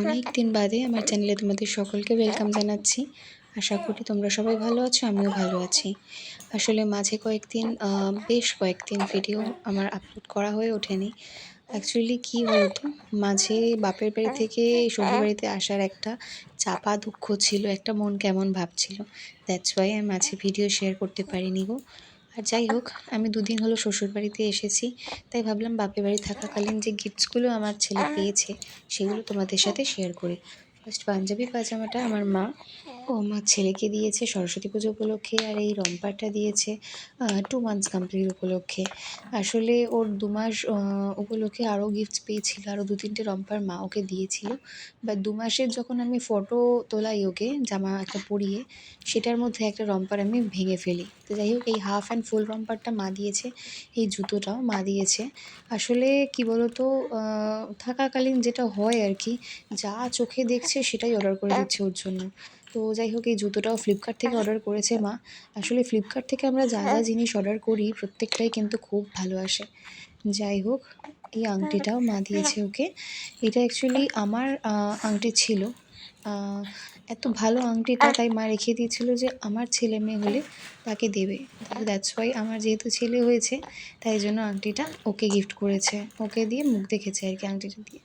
অনেক দিন বাদে আমার চ্যানেলে তোমাদের সকলকে ওয়েলকাম জানাচ্ছি। আশা করি তোমরা সবাই ভালো আছো, আমিও ভালো আছি। আসলে মাঝে কয়েকদিন বেশ কয়েকদিন ভিডিও আমার আপলোড করা হয়ে ওঠেনি। অ্যাকচুয়ালি কী বলতো, মাঝে বাপের বাড়ি থেকে শ্বশুর বাড়িতে আসার একটা চাপা দুঃখ ছিল, একটা মন কেমন ভাবছিল দ্যাটস ওয়াই আমি মাঝে ভিডিও শেয়ার করতে পারিনি গো। আর যাই হোক আমি দুদিন হলো শ্বশুর বাড়িতে এসেছি তাই ভাবলাম বাপের বাড়ি থাকাকালীন যে গিফটসগুলো আমার ছেলে পেয়েছে সেগুলো তোমাদের সাথে শেয়ার করি। ফার্স্ট পাঞ্জাবি পাজামাটা আমার মা। আমার ছেলেকে দিয়েছে সরস্বতী পুজো উপলক্ষে আর এই রম্পারটা দিয়েছে টু মান্থস কমপ্লিট উপলক্ষে। আসলে ওর দু মাস উপলক্ষে আরও গিফটস পেয়েছিল, আরও দু তিনটে রম্পার মা ওকে দিয়েছিল। বা দু মাসের যখন আমি ফটো তোলাই ওকে, জামা একটা পরিয়ে, সেটার মধ্যে একটা রম্পার আমি ভেঙে ফেলি। তো যাই হোক, এই হাফ অ্যান্ড ফুল রম্পারটা মা দিয়েছে, এই জুতোটাও মা দিয়েছে। আসলে কি বলতো থাকাকালীন যেটা হয় আর কি, যা চোখে দেখছে সেটাই অর্ডার করে দিচ্ছে ওর জন্য। তো যাই হোক, এই জুতোটাও ফ্লিপকার্ট থেকে অর্ডার করেছে মা। আসলে ফ্লিপকার্ট থেকে আমরা যা যা জিনিস অর্ডার করি, প্রত্যেকটাই কিন্তু খুব ভালো আসে। যাই হোক, এই আংটিটাও মা দিয়েছে ওকে। এটা অ্যাকচুয়ালি আমার আংটি ছিল। এত ভালো আংটিটা তাই মা রেখে দিয়েছিল যে আমার ছেলে মেয়ে হলে তাকে দেবে। দ্যাটস ওয়াই আমার যেহেতু ছেলে হয়েছে, তাই জন্য আংটিটা ওকে গিফট করেছে। ওকে দিয়ে মুখ দেখেছে আর কি আংটিটা দিয়ে।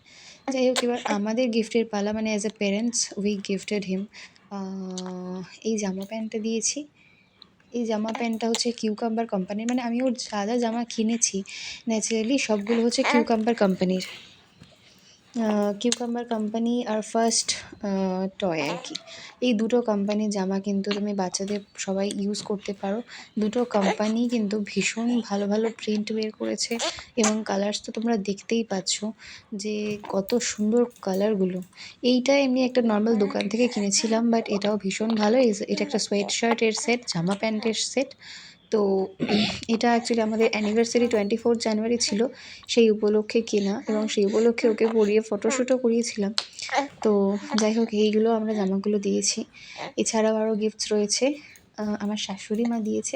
যাই হোক, এবার আমাদের গিফটের পালা মানে as a parents we gifted him এই জামা প্যান্টটা দিয়েছি। এই জামা প্যান্টটা হচ্ছে কিউকাম্বার কোম্পানির মানে আমি ওর যা যা জামা কিনেছি ন্যাচারালি সবগুলো হচ্ছে কিউকাম্বার কোম্পানির কিউকাম্বার কোম্পানি আর ফার্স্ট টয় আর কি। এই দুটো কোম্পানির জামা কিন্তু তুমি বাচ্চাদের সবাই ইউজ করতে পারো। দুটো কোম্পানি কিন্তু ভীষণ ভালো ভালো প্রিন্ট বের করেছে এবং কালার্স তো তোমরা দেখতেই পাচ্ছ যে কত সুন্দর কালারগুলো এইটা এমনি একটা নর্মাল দোকান থেকে কিনেছিলাম বাট এটাও ভীষণ ভালো। এটা একটা সোয়েট শার্টের সেট জামা প্যান্টের সেট তো এটা অ্যাকচুয়ালি আমাদের অ্যানিভার্সারি টোয়েন্টি ফোর জানুয়ারি ছিল, সেই উপলক্ষে কেনা এবং সেই উপলক্ষে ওকে পরিয়ে ফটোশ্যুটও করিয়েছিলাম। তো যাই হোক, এইগুলো আমরা জামাগুলো দিয়েছি। এছাড়াও আরও গিফটস রয়েছে। আমার শাশুড়ি মা দিয়েছে।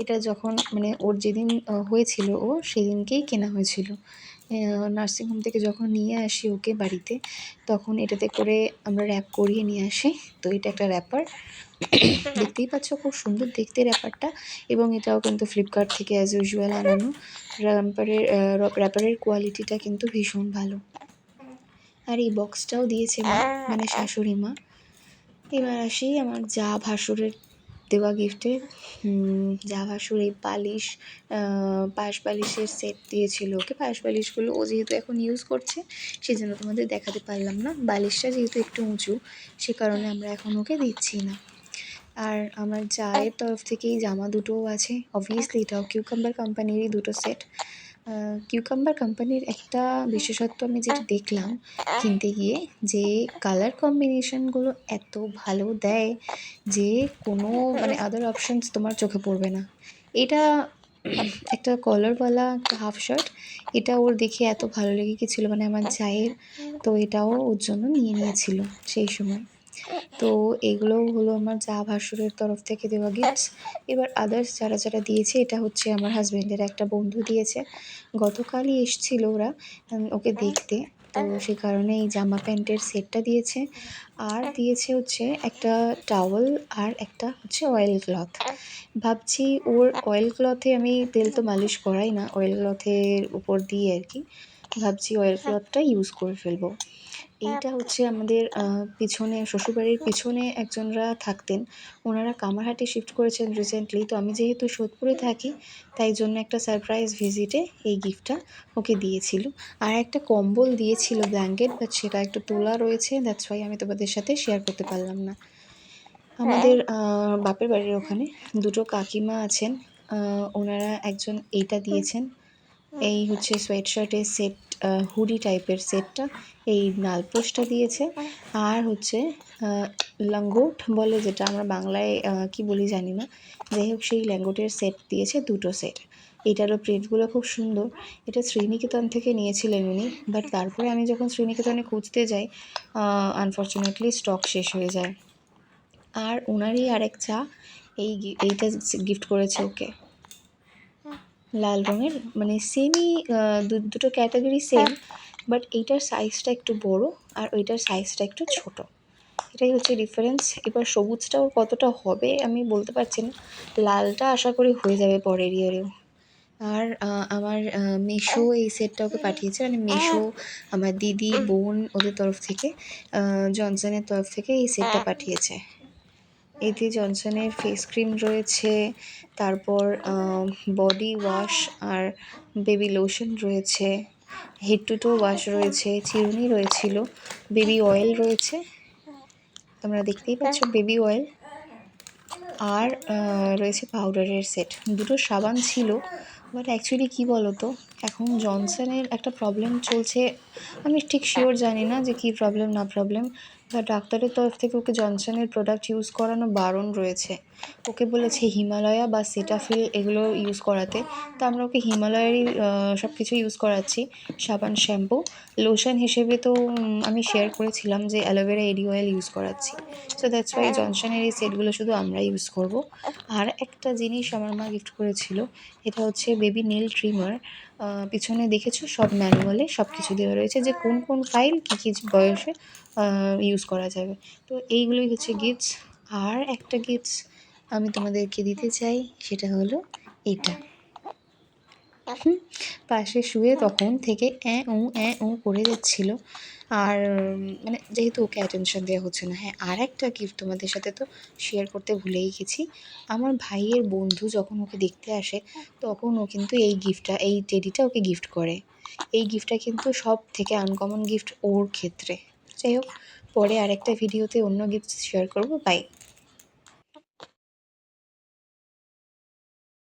এটা যখন মানে ওর যেদিন হয়েছিল ও, সেদিনকেই কেনা হয়েছিল। নার্সিংহোম থেকে যখন নিয়ে আসি ওকে বাড়িতে, তখন এটাতে করে আমরা র্যাপ করিয়ে নিয়ে আসি। তো এটা একটা র্যাপার দেখতেই পাচ্ছ খুব সুন্দর দেখতে র্যাপারটা এবং এটাও কিন্তু ফ্লিপকার্ট থেকে অ্যাজ ইউজুয়াল আনানো। র্যাপারের র্যাপারের কোয়ালিটিটা কিন্তু ভীষণ ভালো। আর এই বক্সটাও দিয়েছে মা মানে শাশুড়ি মা। এবার আসি আমার যা ভাসুরের দেওয়া গিফটে যা ভাসুর এই পালিশ পাশ পালিশের সেট দিয়েছিল ওকে। পাশ পালিশগুলো ও যেহেতু এখন ইউজ করছে সেই জন্য তোমাদের দেখাতে পারলাম না। বালিশটা যেহেতু একটু উঁচু, সে কারণে আমরা এখন ওকে দিচ্ছি না। আর আমার জায়ের তরফ থেকেই জামা দুটোও আছে। অবভিয়াসলি এটাও কিউকাম্বার কোম্পানিরই দুটো সেট কিউকাম্বার কোম্পানির একটা বিশেষত্ব আমি যেটা দেখলাম কিনতে গিয়ে, যে কালার কম্বিনেশনগুলো এত ভালো দেয় যে কোনো মানে আদার অপশানস তোমার চোখে পড়বে না। এটা একটা কলারওয়ালা একটা হাফ শার্ট এটা ওর দেখে এত ভালো লেগে গেছিল মানে আমার চায়ের তো এটাও ওর জন্য নিয়ে নিয়েছিল সেই সময়। তো এগুলো হলো আমার যা ভাসুরের তরফ থেকে দেওয়া গিফটস এবার আদার্স যারা যারা দিয়েছে, এটা হচ্ছে আমার হাজব্যান্ডের একটা বন্ধু দিয়েছে। গতকালই এসছিল ওরা ওকে দেখতে। তো সে কারণে এই জামা প্যান্টের সেটটা দিয়েছে। আর দিয়েছে হচ্ছে একটা টাওয়েল আর একটা হচ্ছে অয়েল ক্লথ ভাবছি ওর অয়েল ক্লথে আমি তেল তো মালিশ করাই না অয়েল ক্লথের উপর দিয়ে আর কি। ভাবছি অয়েল ক্লথটা ইউজ করে ফেলব। এইটা হচ্ছে আমাদের পিছনে শ্বশুরবাড়ির পিছনে একজনরা থাকতেন। ওনারা কামারহাটে শিফট করেছেন রিসেন্টলি তো আমি যেহেতু সোদপুরে থাকি তাই জন্য একটা সারপ্রাইজ ভিজিটে এই গিফটটা ওকে দিয়েছিল। আর একটা কম্বল দিয়েছিল ব্ল্যাঙ্কেট বাট সেটা একটু তোলা রয়েছে। দ্যাটস ওয়াই আমি তোমাদের সাথে শেয়ার করতে পারলাম না। আমাদের বাপের বাড়ির ওখানে দুটো কাকিমা আছেন। ওনারা একজন এইটা দিয়েছেন। এই হচ্ছে সোয়েট শার্টের সেট হুডি টাইপের সেটটা এই নালপোশটা দিয়েছে। আর হচ্ছে আহ, লাঙ্গোট বলে যেটা আমরা বাংলায় কি বলি জানি না। যাই হোক সেই ল্যাঙ্গোটের সেট দিয়েছে দুটো সেট এটারও প্রিন্টগুলো খুব সুন্দর। এটা শ্রীনিকেতন থেকে নিয়েছিলেন উনি। বাট তারপরে আমি যখন শ্রীনিকেতনে খুঁজতে যাই আনফর্চুনেটলি স্টক শেষ হয়ে যায়। আর ওনারই আরেক চা এই এইটা গিফট করেছে ওকে। লাল রঙের মানে সেমই দুটো ক্যাটাগরি সেম বাট এইটার সাইজটা একটু বড় আর ওইটার সাইজটা একটু ছোট। এটাই হচ্ছে ডিফারেন্স এবার সবুজটা ওর কতটা হবে আমি বলতে পারছি না। লালটা আশা করি হয়ে যাবে পরের ইয়ারেও আর আমার মেশো এই সেটটা ওকে পাঠিয়েছে। মানে মেশো আমার দিদি, বোন ওদের তরফ থেকে জনসনের তরফ থেকে এই সেটটা পাঠিয়েছে। এতে জনসনের ফেস ক্রিম রয়েছে, তারপর বডি ওয়াশ আর বেবি লোশন রয়েছে হেড টু টো ওয়াশ রয়েছে, চিরুনি রয়েছিল বেবি অয়েল রয়েছে, তোমরা দেখতেই পাচ্ছ বেবি অয়েল আর রয়েছে পাউডারের সেট দুটো সাবান ছিল বাট অ্যাকচুয়ালি কী বলো তো এখন জনসনের একটা প্রবলেম চলছে। আমি ঠিক শিওর জানি না যে কী প্রবলেম না প্রবলেম বা ডাক্তারের তরফ থেকে ওকে জনসনের প্রোডাক্ট ইউজ করানো বারণ রয়েছে। ওকে বলেছে হিমালয়া বা সেটাফিল এগুলো ইউজ করাতে। তো আমরা ওকে হিমালয়ারই সব কিছু ইউজ করাচ্ছি। সাবান, শ্যাম্পু লোশন হিসেবে তো আমি শেয়ার করেছিলাম যে অ্যালোভেরা এডি অয়েল ইউজ করাচ্ছি। সো দ্যাটস ওয়াই জনসনের এই সেটগুলো শুধু আমরা ইউজ করব। আর একটা জিনিস আমার মা গিফট করেছিল, এটা হচ্ছে বেবি নেল ট্রিমার পিছনে দেখেছ সব ম্যানুয়ালে সব কিছু দেওয়া রয়েছে যে কোন কোন ফাইল কী কী বয়সে ইউজ করা যাবে। তো এইগুলোই হচ্ছে গিফটস আর একটা গিফটস আমি তোমাদেরকে দিতে চাই, সেটা হলো এটা পাশে? শুয়ে তখন থেকে অ্যাঁ উ অ্যাঁ উ করে যাচ্ছিল। আর মানে যেহেতু ওকে অ্যাটেনশন দেওয়া হচ্ছে না হ্যাঁ আর একটা গিফট তোমাদের সাথে তো শেয়ার করতে ভুলেই গেছি। আমার ভাইয়ের বন্ধু যখন ওকে দেখতে আসে তখন ও কিন্তু এই গিফটটা এই টেডিটা ওকে গিফট করে। এই গিফটটা কিন্তু সব থেকে আনকমন গিফট ওর ক্ষেত্রে। যাই হোক পরে আরেকটা ভিডিওতে অন্য গিফট শেয়ার করব। বাই